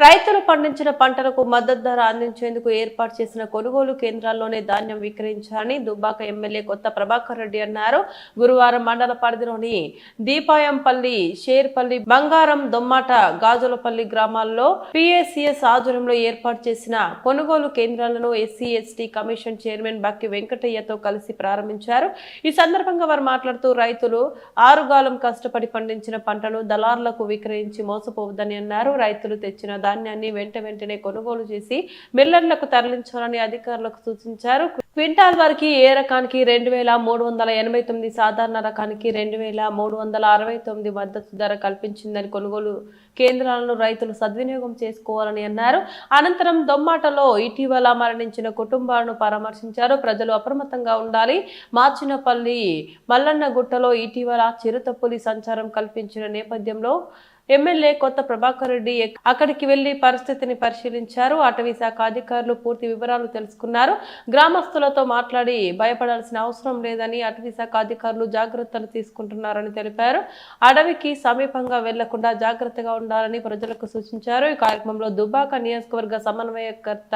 రైతులు పండించిన పంటలకు మద్దతు ధర అందించేందుకు ఏర్పాటు చేసిన కొనుగోలు కేంద్రాల్లోనే ధాన్యం విక్రయించాలని దుబ్బాక ఎమ్మెల్యే కొత్త ప్రభాకర్ రెడ్డి అన్నారు. గురువారం మండల పరిధిలోని దీపాయంపల్లి షేర్పల్లి బంగారం దొమ్మాట గాజులపల్లి గ్రామాల్లో పిఎస్సిఎస్ ఆధ్వర్యంలో ఏర్పాటు చేసిన కొనుగోలు కేంద్రాలను SC ST commission chairman Bakki వెంకటయ్యతో కలిసి ప్రారంభించారు. ఈ సందర్భంగా వారు మాట్లాడుతూ రైతులు ఆరుగాలం కష్టపడి పండించిన పంటను దళారులకు విక్రయించి మోసపోవద్దని అన్నారు. రైతులు తెచ్చిన ధాన్యాన్ని వెంట వెంటనే కొనుగోలు చేసి మిల్లర్లకు తరలించాలని అధికారులకు సూచించారు. క్వింటాల్ వరకు ఏ రకానికి రెండు వేల మూడు వందల ఎనభై తొమ్మిది సాధారణ రకానికి రెండు వేల మూడు వందల అరవై తొమ్మిది మద్దతు ధర కల్పించిందని కొనుగోలు కేంద్రాలను రైతులు సద్వినియోగం చేసుకోవాలని అన్నారు. అనంతరం దొమ్మాటలో ఇటీవల మరణించిన కుటుంబాలను పరామర్శించారు. ప్రజలు అప్రమత్తంగా ఉండాలి. మార్చినపల్లి మల్లన్న గుట్టలో ఇటీవల చిరుతపులి సంచారం కల్పించిన నేపథ్యంలో ఎమ్మెల్యే కొత్త ప్రభాకర్ రెడ్డి అక్కడికి వెళ్ళి పరిస్థితిని పరిశీలించారు. అటవీ శాఖ అధికారులు పూర్తి వివరాలు తెలుసుకున్నారు. గ్రామస్తులతో మాట్లాడి భయపడాల్సిన అవసరం లేదని అటవీ శాఖ అధికారులు జాగ్రత్తలు తీసుకుంటున్నారని తెలిపారు. అడవికి సమీపంగా వెళ్ళకుండా జాగ్రత్తగా ఉండాలని ప్రజలకు సూచించారు. ఈ కార్యక్రమంలో దుబాక నియోజకవర్గ సమన్వయకర్త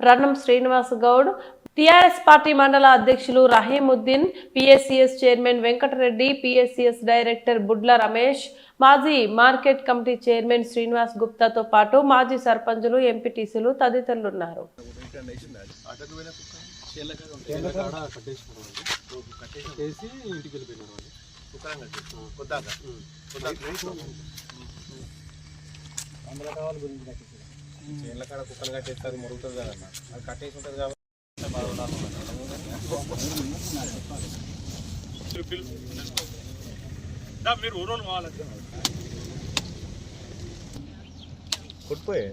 రణం శ్రీనివాస్ గౌడ్ టీఆర్ఎస్ పార్టీ మండల అధ్యక్షులు Rahimuddin PSCS chairman Venkatareddy PSCS director Budla Ramesh మాజీ మార్కెట్ కమిటీ చైర్మన్ శ్రీనివాస్ గుప్తాతో పాటు మాజీ సర్పంచులు ఎంపీటీసీలు తదితరులు ఉన్నారు చేసి కాడ కుక్కలు కట్టేస్తే అది మురుగుతుంది కదన్నా అది కట్టేసి ఉంటుంది కాబట్టి మీరు ఊరోళ్ళు కావాలి குட் போய்